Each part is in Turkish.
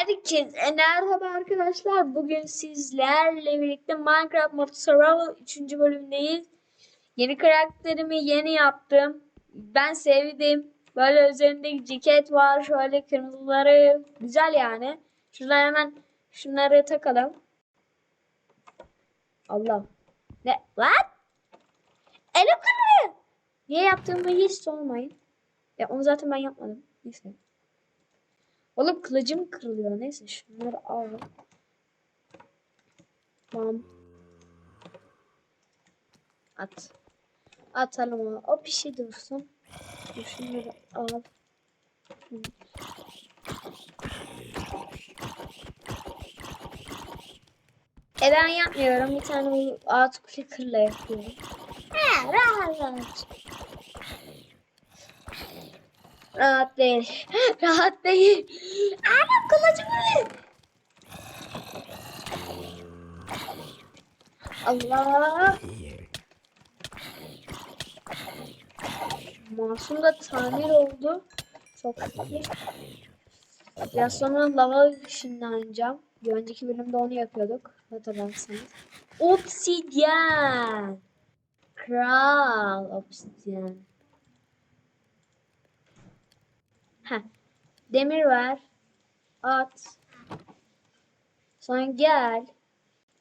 Herkese merhaba arkadaşlar. Bugün sizlerle birlikte Minecraft Mod Survival 3. bölümdeyiz. Yeni karakterimi yeni yaptım. Ben sevdim. Böyle üzerinde ceket var. Şöyle kırmızıları. Güzel yani. Şuradan hemen şunları takalım. Allah. Ne? What? Elim kırılıyor. Niye yaptığımı hiç sormayın. Ya onu zaten ben yapmadım. Neyse. Oğlum kılıcım kırılıyor. Neyse şunları al. Tamam. At. Atalım onu. O pişi dursun. Dur Şunları al. E ben yapmıyorum. Bir tane ağaç clicker'la yapıyorum. He rahat rahat. Rahat değil. Rahat değil. Anam kılıcımı. Allah. Masum da tamir oldu. Çok iyi. Biraz sonra lava ışınlanacağım. Bir önceki bölümde onu yapıyorduk. Hatırlarsanız. Obsidyen. Kral obsidyen. Heh. Demir ver. At. Sonra gel.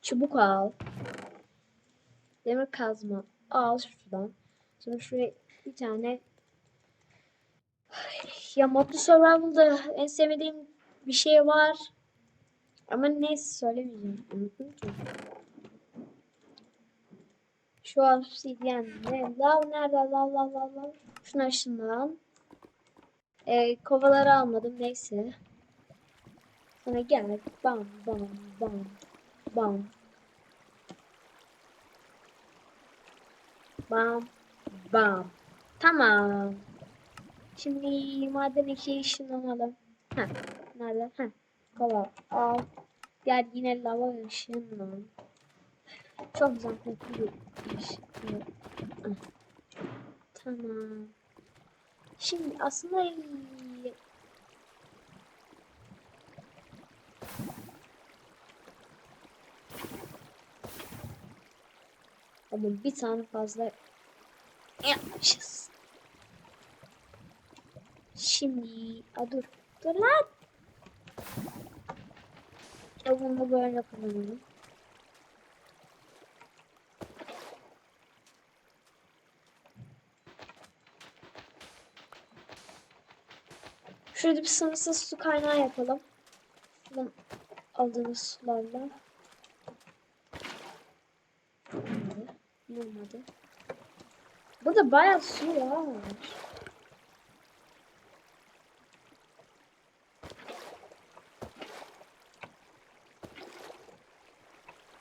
Çubuk al. Demir kazma. Al şuradan. Sonra şuraya bir tane ya Modlu Survival'da en sevmediğim bir şey var. Ama neyse söylemeyeceğim. Unuttum ki. Şu obsidyen ne? Lav nerede? Lav lav lav lav. Şunu ışınlan. Ee, kovaları almadım neyse. Sonra gel. Bam bam bam bam. Bam bam. Tamam. Şimdi maden iki ışınlanalım. Heh. Nerede? Heh. Kova al. Gel yine lava ışınlan. Çok zahmetli bir iş. Tamam. Şimdi aslında ama bir tane fazla yapmışız. Şimdi a dur. Dur lan. E bunu böyle kullanalım. Şurada bir sınırsız su kaynağı yapalım. Şuradan aldığımız sularla. Olmadı. Olmadı. Burada bayağı su var.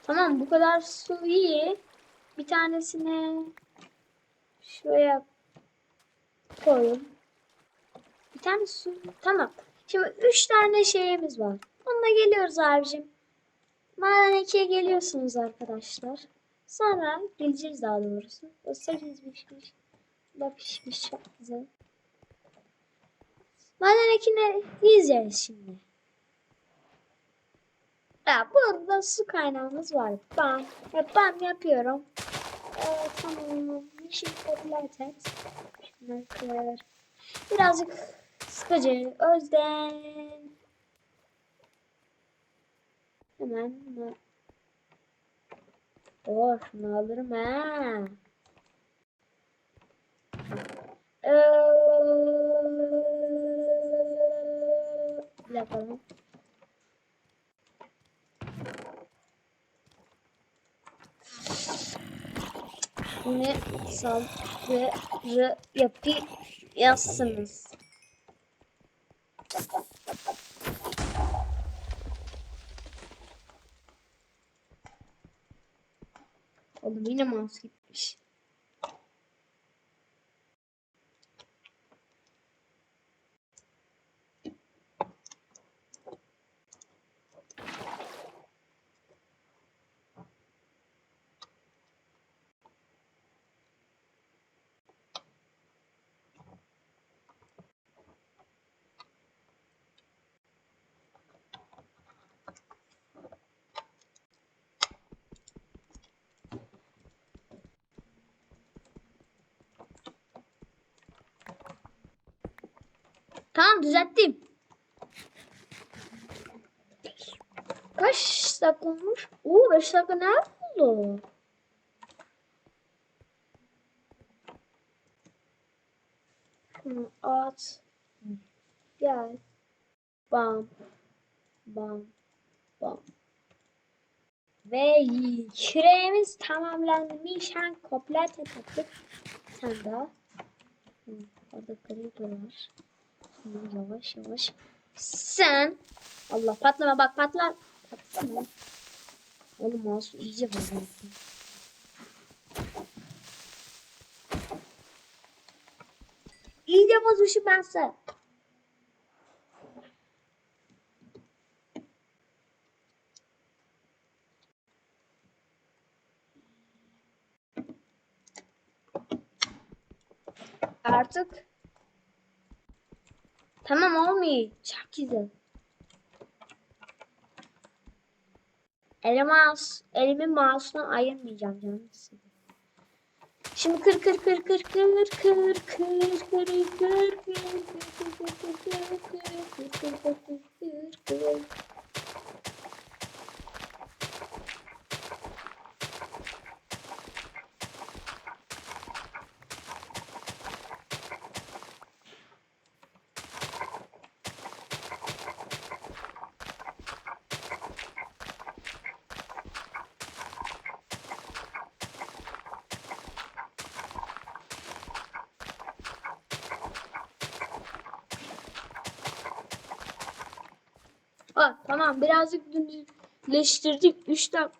Tamam bu kadar su iyi. Bir tanesini şuraya koyun. Bir tane su. Tamam. Şimdi üç tane şeyimiz var. Onunla geliyoruz abicim. Maden 2'ye geliyorsunuz arkadaşlar. Sonra geleceğiz daha doğrusu. O 8 pişmiş. Da pişmiş çok güzel. Maden 2'ne yiyeceğiz şimdi. Ya burada su kaynağımız var. Bam. Ya bam yapıyorum. Ee, tamam. Yeşil latex. Şunları kır. Birazcık sıkıcı. Özden. Hemen bunu. Oh şunu alırım ha. Ee, bakalım. Yine saldırı yapıyorsunuz. Oğlum yine Tamam düzelttim. Kaç dakika olmuş? Oo 5 dakika ne oldu? At. Gel. Bam. Bam. Bam. Ve küreğimiz tamamlanmış. Hem komplete taktık. Sen. Hı, Orada creeper var. Yavaş yavaş. Sen. Allah patlama bak patlar. Patlama. Oğlum mouse iyice bozuldu. İyice bozmuşum ben sen. Artık Tamam güzel. Elim mouse, elimi mouse'dan ayırmayacağım canım size. Şimdi kır kır kır kır kır kır kır kır kır kır kır kır kır kır Ah tamam birazcık düzleştirdik. 3 dakika.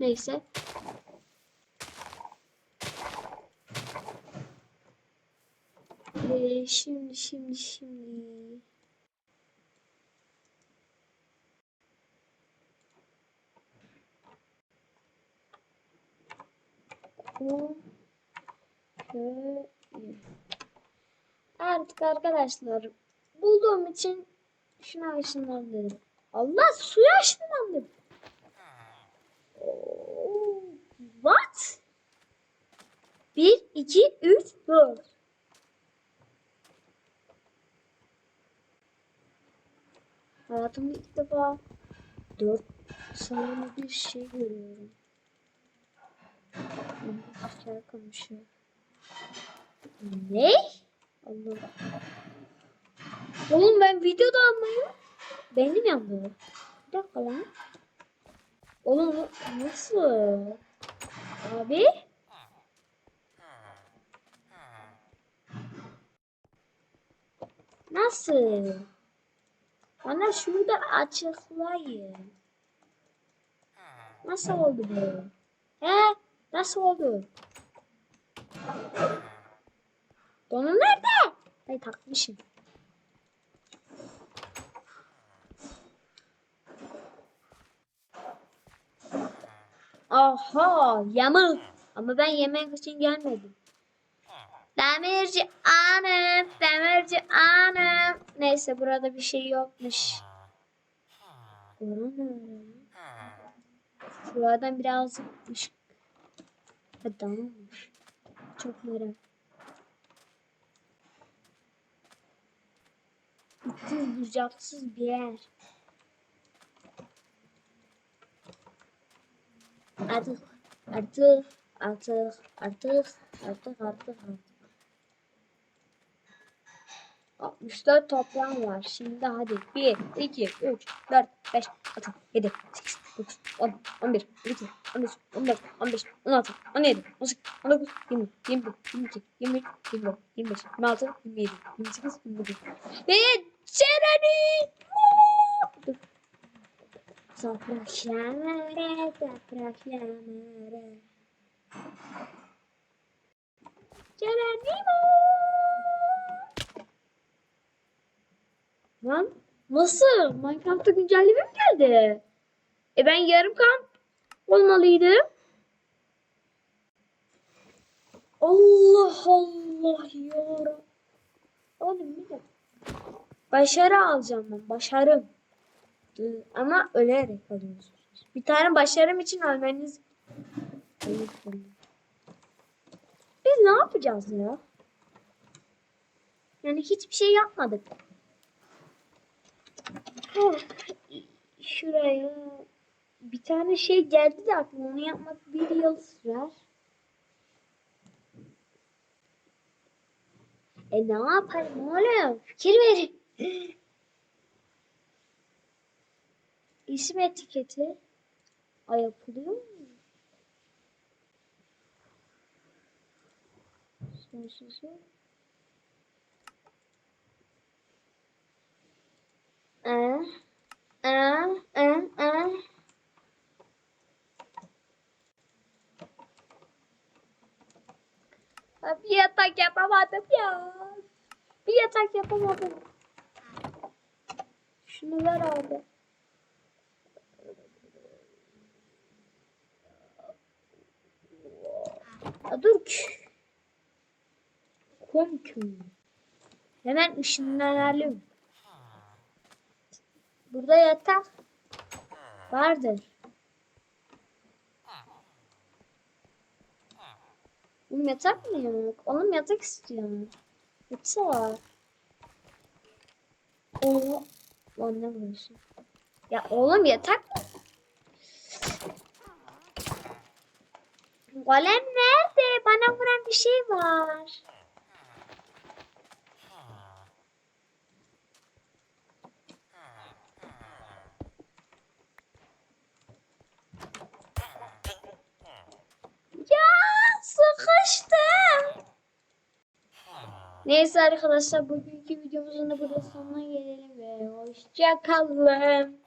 Neyse. Ee, şimdi şimdi şimdi. Artık arkadaşlar bulduğum için şuna ışınlandım. Allah suya ışınlandım. Oo, What? 1, 2, 3, 4. Hayatımda ilk defa 4 saniyede bir şey görüyorum. Asker kamışı. Ne? Allah. Oğlum ben videoda almayı benim yandı. Bir dakika lan. Oğlum nasıl? Abi? Nasıl? Bana şurada açıklayın. Nasıl oldu bu? He? Nasıl oldu? Donu nerede? Ay takmışım. Aha yamuk. Ama ben yemek için gelmedim. Demirci anım, demirci anım. Neyse burada bir şey yokmuş. Bura ne öyle? Şuradan biraz ışık. Ha, tamammış. Çok merak. Bucaksız bir yer. Artık, artık, artık, artık, artık, artık, artık. 64 toplam var. Şimdi hadi 1, 2, 3, 4, 5, 6, 7, 8, 9, 10, 11, 12, 13, 14, 15, 16, 17, 18, 19, 20, 21, 22, 23, 24, 25, 26, 27, 28, 29. Ve Ceren'i! Dur. Toprak yağmura, toprak yağmura. Ceren'imo! Lan nasıl? Minecraft'ta güncelleme mi geldi? E ben yarım kamp olmalıydım. Allah Allah ya. Oğlum bir dakika. Başarı alacağım ben. Başarım. Ama ölerek alıyorsunuz. Bir tane başarım için ölmeniz. Biz ne yapacağız ya? Yani hiçbir şey yapmadık. Şuraya bir tane şey geldi de aklıma onu yapmak bir yıl sürer. E ne yapayım oğlum? Fikir verin. İsim etiketi. Ay yapılıyor mu? Sonsuzlu. Ee, ee, ee, ee. Ben Bir yatak yapamadım ya. Bir yatak yapamadım. Şunu ver abi. Dur ki. Komküm. Hemen ışınlanalım. Burada yatak vardır. Oğlum yatak mı yok? Oğlum yatak istiyorum. Yatak. Oo. Lan ne vuruyorsun? Ya oğlum yatak mı? Golem nerede? Bana vuran bir şey var. Sıkıştım. Neyse arkadaşlar bugünkü videomuzun da burada sonuna gelelim ve hoşça kalın.